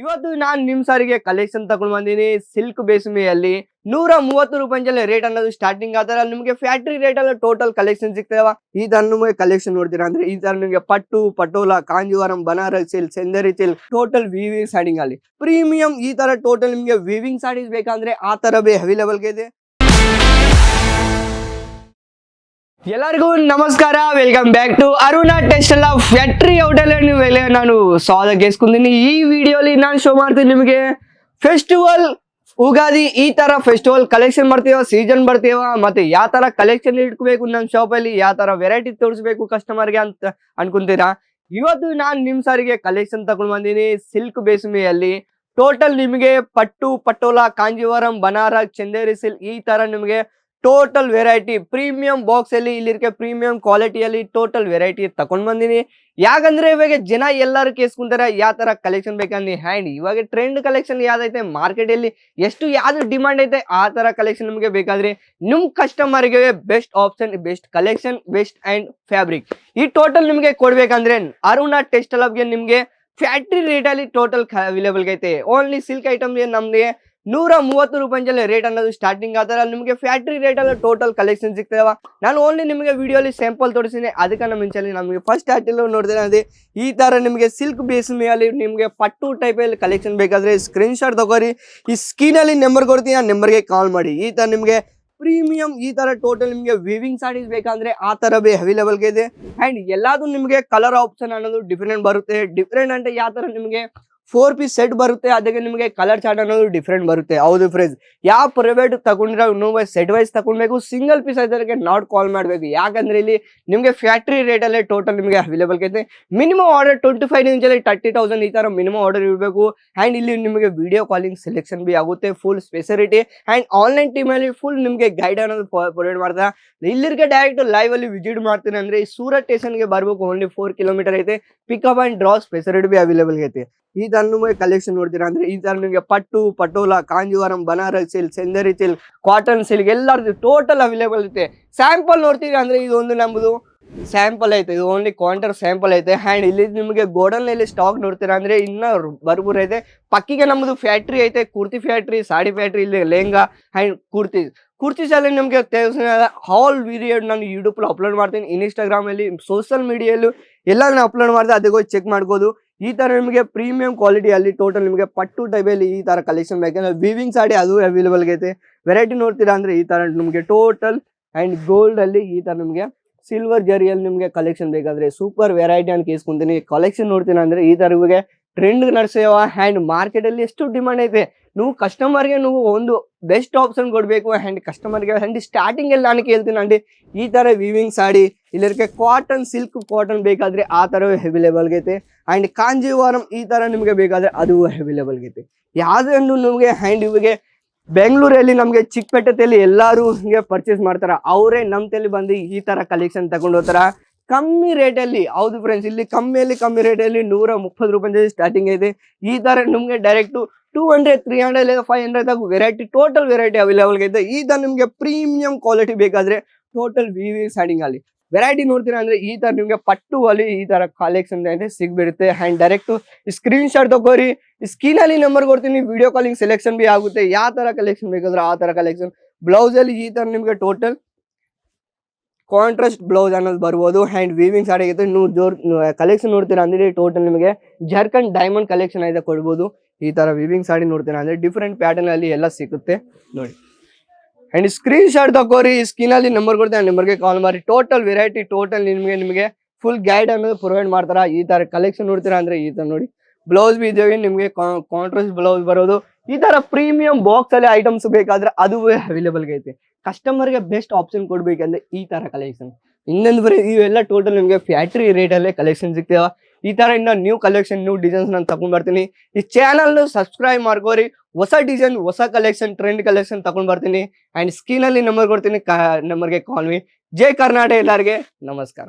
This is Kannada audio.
ಇವತ್ತು ನಾನು ನಿಮ್ ಸಾರಿಗೆ ಕಲೆಕ್ಷನ್ ತಗೊಂಡ್ ಬಂದೀನಿ. ಸಿಲ್ಕ್ ಬೇಸ್ಮೆಯಲ್ಲಿ ನೂರ ಮೂವತ್ತು ರೂಪಾಯಿ ರೇಟ್ ಅನ್ನೋದು ಸ್ಟಾರ್ಟಿಂಗ್ ಆತರ ನಿಮಗೆ ಫ್ಯಾಕ್ಟ್ರಿ ರೇಟ್ ಅಲ್ಲಿ ಟೋಟಲ್ ಕಲೆಕ್ಷನ್ ಸಿಗ್ತಾವ ಈ ತರ ನಿಮಗೆ ಕಲೆಕ್ಷನ್ ನೋಡ್ತೀರಾ ಅಂದ್ರೆ ಈ ತರ ನಿಮಗೆ pattu, Patola, Kanjivaram, Banaras silk Chanderi silk total weaving ಸಾಡಿಂಗ್ ಅಲ್ಲಿ. ಪ್ರೀಮಿಯಂ ಈ ತರ ಟೋಟಲ್ ನಿಮಗೆ ವಿವಿಂಗ್ ಸಾಡೀಸ್ ಬೇಕಂದ್ರೆ ಆ ತರ ಬಿ ಅವೈಲೇಬಲ್ ಇದೆ. ಎಲ್ಲರಿಗೂ ನಮಸ್ಕಾರ. Welcome back to Aruna test ಅಲ್ಲ ಫ್ಯಾಕ್ಟ್ರಿ ಔಟಲ್ ಮೇಲೆ ನಾನು ಸ್ವಾಗತ ಗೆಸ್ಕೊಂಡಿನಿ ಈ ವಿಡಿಯೋಲಿ ನಾನು ಶೋ ಮಾಡ್ತೀನಿ ನಿಮಗೆ ಫೆಸ್ಟಿವಲ್ ಉಗಾದಿ ಈ ತರ ಫೆಸ್ಟಿವಲ್ ಕಲೆಕ್ಷನ್ ಬರ್ತೀವ ಸೀಸನ್ ಬರ್ತೀವ ಮತ್ತೆ ಯಾವ ತರ ಕಲೆಕ್ಷನ್ ಇಟ್ಕೋಬೇಕು ನನ್ನ ಶಾಪಲ್ಲಿ ಯಾವ ತರ ವೆರೈಟಿ ತೋರಿಸ್ಬೇಕು ಕಸ್ಟಮರ್ಗೆ ಅಂತ ಅನ್ಕೊಂತೀರಾ? ಇವತ್ತು ನಾನು ನಿಮ್ ಸಾರಿಗೆ ಕಲೆಕ್ಷನ್ ತಗೊಂಡ್ ಬಂದೀನಿ. ಸಿಲ್ಕ್ ಬೇಸುಮೆಯಲ್ಲಿ ಟೋಟಲ್ ನಿಮಗೆ ಪಟ್ಟು ಪಟೋಲಾ ಕಾಂಜಿವರಂ, ಬನಾರಸ್, ಚಂದೇರಿ ಸಿಲ್ಕ್ ಈ ತರ ನಿಮಗೆ ಟೋಟಲ್ ವೆರೈಟಿ ಪ್ರೀಮಿಯಂ ಬಾಕ್ಸ್ ಅಲ್ಲಿ ಇಲ್ಲಿರ್ಕೆ ಪ್ರೀಮಿಯಂ ಕ್ವಾಲಿಟಿಯಲ್ಲಿ ಟೋಟಲ್ ವೆರೈಟಿ ತಕೊಂಡ್ ಬಂದಿನಿ. ಯಾಕಂದ್ರೆ ಇವಾಗ ಜನ ಎಲ್ಲರೂ ಕೇಸ್ಕೊಂತಾರೆ ಯಾವ ಥರ ಕಲೆಕ್ಷನ್ ಬೇಕಂದ್ರೆ ಹ್ಯಾಂಡ್ ಇವಾಗ ಟ್ರೆಂಡ್ ಕಲೆಕ್ಷನ್ ಯಾವ್ದೈತೆ? ಮಾರ್ಕೆಟ್ ಅಲ್ಲಿ ಎಷ್ಟು ಯಾವ್ದು ಡಿಮಾಂಡ್ ಐತೆ, ಆ ಥರ ಕಲೆಕ್ಷನ್ ನಿಮಗೆ ಬೇಕಾದ್ರೆ ನಿಮ್ಮ ಕಸ್ಟಮರ್ಗೆ best option best collection best and fabric ಈ ಟೋಟಲ್ ನಿಮಗೆ ಕೊಡಬೇಕಂದ್ರೆ ಅರುಣ ಟೆಸ್ಟ್ಗೆ ನಿಮಗೆ ಫ್ಯಾಕ್ಟ್ರಿ ರೇಟ್ ಅಲ್ಲಿ ಟೋಟಲ್ ಅವೈಲೇಬಲ್ ಐತೆ ಓನ್ಲಿ ಸಿಲ್ಕ್ ಐಟಮ್ಗೆ ನಮ್ಗೆ ನೂರ ಮೂವತ್ತು ರೂಪಾಯಿ ರೇಟ್ ಅನ್ನೋದು ಸ್ಟಾರ್ಟಿಂಗ್ ಆತರ ನಿಮಗೆ ಫ್ಯಾಕ್ಟ್ರಿ ರೇಟ್ ಅಲ್ಲಿ ಟೋಟಲ್ ಕಲೆಕ್ಷನ್ ಸಿಗ್ತಾವ ನಾನು ಓನ್ಲಿ ನಿಮಗೆ ವಿಡಿಯೋಲಿ ಸ್ಯಾಂಪಲ್ ತೋರಿಸಿನಿ ಅದಕ್ಕೆ ಮುಂಚೆಲಿ ನಮಗೆ ಫಸ್ಟ್ ಆರ್ಟಿಲ್ ನೋಡಿದ್ರೆ ಈ ತರ ನಿಮಗೆ ಸಿಲ್ಕ್ ಬೇಸ್ ಮೇಲೆ ನಿಮಗೆ ಪಟ್ಟು ಟೈಪ್ ಅಲ್ಲಿ ಕಲೆಕ್ಷನ್ ಬೇಕಾದ್ರೆ ಸ್ಕ್ರೀನ್ ಶಾಟ್ ತಗೋರಿ. ಈ ಸ್ಕ್ರೀನ್ ಅಲ್ಲಿ ನಂಬರ್ ಕೊಡ್ತೀನಿ. ಆ ನಂಬರ್ಗೆ ಕಾಲ್ ಮಾಡಿ. ಈ ತರ ನಿಮಗೆ ಪ್ರೀಮಿಯಂ ಈ ತರ ಟೋಟಲ್ ನಿಮಗೆ ವಿವಿಂಗ್ ಸಾರೀಸ್ ಬೇಕಂದ್ರೆ ಆ ತರ ಬಿ ಅವೈಲೇಬಲ್ ಇದೆ. ಅಂಡ್ ಎಲ್ಲಾದ್ರೂ ನಿಮಗೆ ಕಲರ್ ಆಪ್ಷನ್ ಅನ್ನೋದು ಡಿಫ್ರೆಂಟ್ ಬರುತ್ತೆ. ಡಿಫ್ರೆಂಟ್ ಅಂದ್ರೆ ಯಾವ ತರ ನಿಮಗೆ ಫೋರ್ ಪೀಸ್ ಸೆಟ್ ಬರುತ್ತೆ, ಅದಕ್ಕೆ ನಿಮಗೆ ಕಲರ್ ಚಾರ್ಟ್ ಅನ್ನೋದು ಡಿಫ್ರೆಂಟ್ ಬರುತ್ತೆ. ಹೌದು ಫ್ರೆಂಡ್ಸ್ ಯಾವ ಪ್ರೈವೇಟ್ ತಗೊಂಡಿರೋ ನೀವು ಸೆಟ್ ವೈಸ್ ತಗೊಳ್ಬೇಕು ಸಿಂಗಲ್ ಪೀಸ್ ಅದಕ್ಕೆ ನಾಟ್ ಕಾಲ್ ಮಾಡಬೇಕು. ಯಾಕಂದ್ರೆ ಇಲ್ಲಿ ನಿಮಗೆ ಫ್ಯಾಕ್ಟ್ರಿ ರೇಟಲ್ಲೇ ಟೋಟಲ್ ನಿಮಗೆ ಅವೈಲೇಬಲ್ ಐತೆ ಮಿನಿಮಮ್ ಆರ್ಡರ್ ಟ್ವೆಂಟಿ ಫೈವ್ ಇಂಚಲ್ಲಿ ತರ್ಟಿ ತೌಸಂಡ್ ಈ ಥರ ಮಿನಿಮಮ್ ಆರ್ಡರ್ ಇರಬೇಕು ಆ್ಯಂಡ್ ಇಲ್ಲಿ ನಿಮಗೆ ವಿಡಿಯೋ ಕಾಲಿಂಗ್ ಸೆಲೆಕ್ಷನ್ ಬಿ ಆಗುತ್ತೆ ಫುಲ್ ಸ್ಪೆಸಿಲಿಟಿ ಆ್ಯಂಡ್ ಆನ್ಲೈನ್ ಟೀಮಲ್ಲಿ ಫುಲ್ ನಿಮಗೆ ಗೈಡ್ ಅನ್ನೋದು ಪ್ರೊವೈಡ್ ಮಾಡ್ತಾರೆ ಇಲ್ಲಿರ್ಗೆ ಡೈರೆಕ್ಟ್ ಲೈವ್ ಅಲ್ಲಿ ವಿಸಿಟ್ ಮಾಡ್ತೀನಿ ಅಂದ್ರೆ ಸೂರತ್ ಸ್ಟೇಷನ್ಗೆ ಬರಬೇಕು ಓನ್ಲಿ ಫೋರ್ ಕಿಲೋಮೀಟರ್ ಐತೆ. ಪಿಕಪ್ ಆ್ಯಂಡ್ ಡ್ರಾ ಸ್ಪೆಸಿಲಿಟಿ ಬಿ ಅವೈಲೇಬಲ್ ಐತೆ ಈ ನಿಮಗೆ ಕಲೆಕ್ಷನ್ ನೋಡ್ತೀರಾ ಅಂದ್ರೆ ಈ ತರ ನಿಮಗೆ pattu, Patola, Kanjivaram, Banaras silk Chanderi silk cotton silk ಎಲ್ಲರದ್ದು ಟೋಟಲ್ ಅವೈಲೇಬಲ್ ಐತೆ ಸ್ಯಾಂಪಲ್ ನೋಡ್ತೀವಿ ಅಂದ್ರೆ ಒಂದು ನಮ್ಮದು ಸ್ಯಾಂಪಲ್ ಐತೆ, ಇದು ಓನ್ಲಿ ಕ್ವಾಂಟರ್ ಸ್ಯಾಂಪಲ್ ಐತೆ. ಹ್ಯಾಂಡ್ ಇಲ್ಲಿ ನಿಮಗೆ ಗೋಡನ್ನಲ್ಲಿ ಸ್ಟಾಕ್ ನೋಡ್ತೀರಾ ಅಂದ್ರೆ ಇನ್ನೂ ಬರ್ಬೂರ್ ಪಕ್ಕಿಗೆ ನಮ್ಮದು ಫ್ಯಾಕ್ಟ್ರಿ ಐತೆ, ಕುರ್ತಿ ಫ್ಯಾಕ್ಟ್ರಿ ಸಾಡಿ ಫ್ಯಾಕ್ಟ್ರಿ ಇಲ್ಲಿ ಲೆಹಂಗಾ ಹ್ಯಾಂಡ್ ಕುರ್ತಿ. ಕುರ್ತೀಸ್ ಅಲ್ಲಿ ನಿಮಗೆ ಹಾಲ್ ವಿಡಿಯೋ ನಾನು ಯೂಟ್ಯೂಬ್ ಅಪ್ಲೋಡ್ ಮಾಡ್ತೀನಿ. ಇನ್ಸ್ಟಾಗ್ರಾಮಲ್ಲಿ ಸೋಷಿಯಲ್ ಮೀಡಿಯಲ್ಲೂ ಎಲ್ಲ ನಾನು ಅಪ್ಲೋಡ್ ಮಾಡಿದೆ ಅದಕ್ಕೆ ಚೆಕ್ ಮಾಡ್ಬೋದು. ಈ ತರ ನಿಮಗೆ ಪ್ರೀಮಿಯಂ ಕ್ವಾಲಿಟಿ ಅಲ್ಲಿ ಟೋಟಲ್ ನಿಮಗೆ ಪಟ್ಟು ಟೈಪ್ ಅಲ್ಲಿ ಈ ತರ ಕಲೆಕ್ಷನ್ ಬೇಕಂದ್ರೆ ವಿವಿಂಗ್ ಸಾಡಿ ಅದು ಅವೈಲೇಬಲ್ ಐತೆ. ವೆರೈಟಿ ನೋಡ್ತೀರಾ ಅಂದ್ರೆ ಈ ತರ ನಿಮಗೆ ಟೋಟಲ್ ಅಂಡ್ ಗೋಲ್ಡ್ ಅಲ್ಲಿ ಈ ತರ ನಿಮಗೆ ಸಿಲ್ವರ್ ಜರಿಯಲ್ಲಿ ನಿಮಗೆ ಕಲೆಕ್ಷನ್ ಬೇಕಾದ್ರೆ ಸೂಪರ್ ವೆರೈಟಿ ಅಂತ ಕೇಸ್ಕೊಂತೀನಿ ಕಲೆಕ್ಷನ್ ನೋಡ್ತೀನಿ ಅಂದ್ರೆ ಈ ಇವಾಗ ಟ್ರೆಂಡ್ ನಡೆಸೋವ ಹ್ಯಾಂಡ್ ಮಾರ್ಕೆಟ್ ಅಲ್ಲಿ ಎಷ್ಟು ಡಿಮಾಂಡ್ ಐತೆ ನೀವು ಕಸ್ಟಮರ್ಗೆ ನೀವು ಒಂದು ಬೆಸ್ಟ್ ಆಪ್ಷನ್ ಕೊಡಬೇಕು ಆ್ಯಂಡ್ ಕಸ್ಟಮರ್ಗೆ ಹ್ಯಾಂಡ್ ಸ್ಟಾರ್ಟಿಂಗ್ ಅಲ್ಲಿ ನಾನು ಕೇಳ್ತೀನಿ ಅಂಡಿ ಈ ತರ ವಿವಿಂಗ್ ಸಾಡಿ ಇಲ್ಲರಿಗೆ ಕಾಟನ್ ಸಿಲ್ಕ್ ಕಾಟನ್ ಬೇಕಾದ್ರೆ ಆ ತರ ಅವೈಲೇಬಲ್ ಐತೆ ಅಂಡ್ ಕಾಂಜೀವರಂ ಈ ತರ ನಿಮಗೆ ಬೇಕಾದ್ರೆ ಅದು ಅವೈಲೇಬಲ್ ಐತೆ ಯಾವ್ದನ್ನು ನಿಮಗೆ ಹ್ಯಾಂಡ್ ಇವಾಗ ಬೆಂಗಳೂರಲ್ಲಿ ನಮಗೆ ಚಿಕ್ಕಪೇಟೆಯಲ್ಲಿ ಎಲ್ಲರೂ ಹಿಂಗೆ ಪರ್ಚೇಸ್ ಮಾಡ್ತಾರೆ, ಅವರೇ ನಮ್ಮ ತಲೆ ಬಂದು ಈ ಥರ ಕಲೆಕ್ಷನ್ ತಗೊಂಡು ಕಮ್ಮಿ ರೇಟಲ್ಲಿ, ಹೌದು ಫ್ರೆಂಡ್ಸ್ ಇಲ್ಲಿ ಕಮ್ಮಿಯಲ್ಲಿ ಕಮ್ಮಿ ರೇಟಲ್ಲಿ ನೂರ ಮುಪ್ಪತ್ತು ರೂಪಾಯಿ ಸ್ಟಾರ್ಟಿಂಗ್ ಇದೆ. ಈ ಥರ ನಿಮಗೆ direct two hundred three hundred five hundred ತಗ ವೆರೈಟಿ ಟೋಟಲ್ ವೆರೈಟಿ ಅವೈಲೇಬಲ್ ಇದೆ. ಈ ಥರ ನಿಮಗೆ ಪ್ರೀಮಿಯಂ ಕ್ವಾಲಿಟಿ ಬೇಕಾದ್ರೆ ಟೋಟಲ್ ವಿ ವಿ ಸ್ಟಾರ್ಟಿಂಗ್ ಅಲ್ಲಿ. ವೆರೈಟಿ ನೋಡ್ತೀರಾ ಅಂದ್ರೆ ಈ ತರ ನಿಮಗೆ ಪಟ್ಟು ಅಲ್ಲಿ ಈ ತರ ಕಲೆಕ್ಷನ್ ಸಿಗ್ಬಿಡುತ್ತೆ. ಅಂಡ್ ಡೈರೆಕ್ಟ್ ಸ್ಕ್ರೀನ್ ಶಾಟ್ ತಗೋರಿ ಸ್ಕ್ರೀನ್ ಅಲ್ಲಿ ನಂಬರ್ ಕೊಡ್ತೀನಿ ವಿಡಿಯೋ ಕಾಲಿಂಗ್ ಸೆಲೆಕ್ಷನ್ ಬಿ ಆಗುತ್ತೆ. ಯಾವ ತರ ಕಲೆಕ್ಷನ್ ಬೇಕಾದ್ರೆ ಆ ತರ ಕಲೆಕ್ಷನ್ ಬ್ಲೌಸ್ ಅಲ್ಲಿ ಈ ತರ ನಿಮಗೆ ಟೋಟಲ್ ಕಾಂಟ್ರಾಸ್ಟ್ ಬ್ಲೌಸ್ ಅನ್ನೋದು ಬರ್ಬೋದು ಆ್ಯಂಡ್ ವೀವಿಂಗ್ ಸಾಡಿ ಆಗಿದ್ರೆ ನೀವು ಜೋರ್ ಕಲೆಕ್ಷನ್ ನೋಡ್ತೀರಾ ಅಂದ್ರೆ ಟೋಟಲ್ ನಿಮಗೆ ಜಾರ್ಖಂಡ್ ಡೈಮಂಡ್ ಕಲೆಕ್ಷನ್ ಇದೆ ಕೊಡ್ಬೋದು. ಈ ಥರ ವಿವಿಂಗ್ ಸಾಡಿ ನೋಡ್ತೀರಾ ಅಂದರೆ ಡಿಫ್ರೆಂಟ್ ಪ್ಯಾಟರ್ನಲ್ಲಿ ಎಲ್ಲ ಸಿಗುತ್ತೆ. ನೋಡಿ. ಆ್ಯಂಡ್ ಸ್ಕ್ರೀನ್ ಶಾಟ್ ತಗೋರಿ ಈ ಅಲ್ಲಿ ನಂಬರ್ ಕೊಡ್ತೀನಿ ಆ ನಂಬರ್ಗೆ ಕಾಲ್ ಮಾಡಿ. ಟೋಟಲ್ ವೆರೈಟಿ ಟೋಟಲ್ ನಿಮಗೆ ನಿಮಗೆ ಫುಲ್ ಗೈಡ್ ಅನ್ನೋದು ಪ್ರೊವೈಡ್ ಮಾಡ್ತಾರೆ. ಈ ಥರ ಕಲೆಕ್ಷನ್ ನೋಡ್ತೀರಾ ಅಂದರೆ ಈ ಥರ ನೋಡಿ. ಬ್ಲೌಸ್ ಬಿ ಇದ್ದೇವೆ ನಿಮಗೆ ಕಾಂಟ್ರಾಸ್ಟ್ ಬ್ಲೌಸ್ ಬರೋದು ಈ ತರ ಪ್ರೀಮಿಯಂ ಬಾಕ್ಸ್ ಅಲ್ಲಿ ಐಟಮ್ಸ್ ಬೇಕಾದ್ರೆ ಅದು ಅವೈಲೇಬಲ್ ಐತೆ. ಕಸ್ಟಮರ್ಗೆ ಬೆಸ್ಟ್ ಆಪ್ಷನ್ ಕೊಡ್ಬೇಕಂದ್ರೆ ಈ ತರ ಕಲೆಕ್ಷನ್ ಇನ್ನೊಂದು ಬರೀ ಇವೆಲ್ಲ ಟೋಟಲ್ ನಿಮಗೆ ಫ್ಯಾಕ್ಟ್ರಿ ರೇಟಲ್ಲೇ ಕಲೆಕ್ಷನ್ ಸಿಗ್ತಾವ. ಈ ತರ ಇನ್ನ ನ್ಯೂ ಕಲೆಕ್ಷನ್ ನ್ಯೂ ಡಿಸೈನ್ಸ್ ನಾನು ತಗೊಂಡ್ ಬರ್ತೀನಿ. ಈ ಚಾನಲ್ ಸಬ್ಸ್ಕ್ರೈಬ್ ಮಾಡ್ಕೋರಿ. ಹೊಸ ಡಿಸೈನ್ ಹೊಸ ಕಲೆಕ್ಷನ್ ಟ್ರೆಂಡ್ ಕಲೆಕ್ಷನ್ ತಗೊಂಡ್ ಬರ್ತೀನಿ. ಅಂಡ್ ಸ್ಕ್ರೀನ್ ಅಲ್ಲಿ ನಂಬರ್ ಕೊಡ್ತೀನಿ. ನಂಬರ್ಗೆ ಕಾಲ್ ಮಿ ಜೈ ಕರ್ನಾಟಕ ಎಲ್ಲರಿಗೆ. ನಮಸ್ಕಾರ.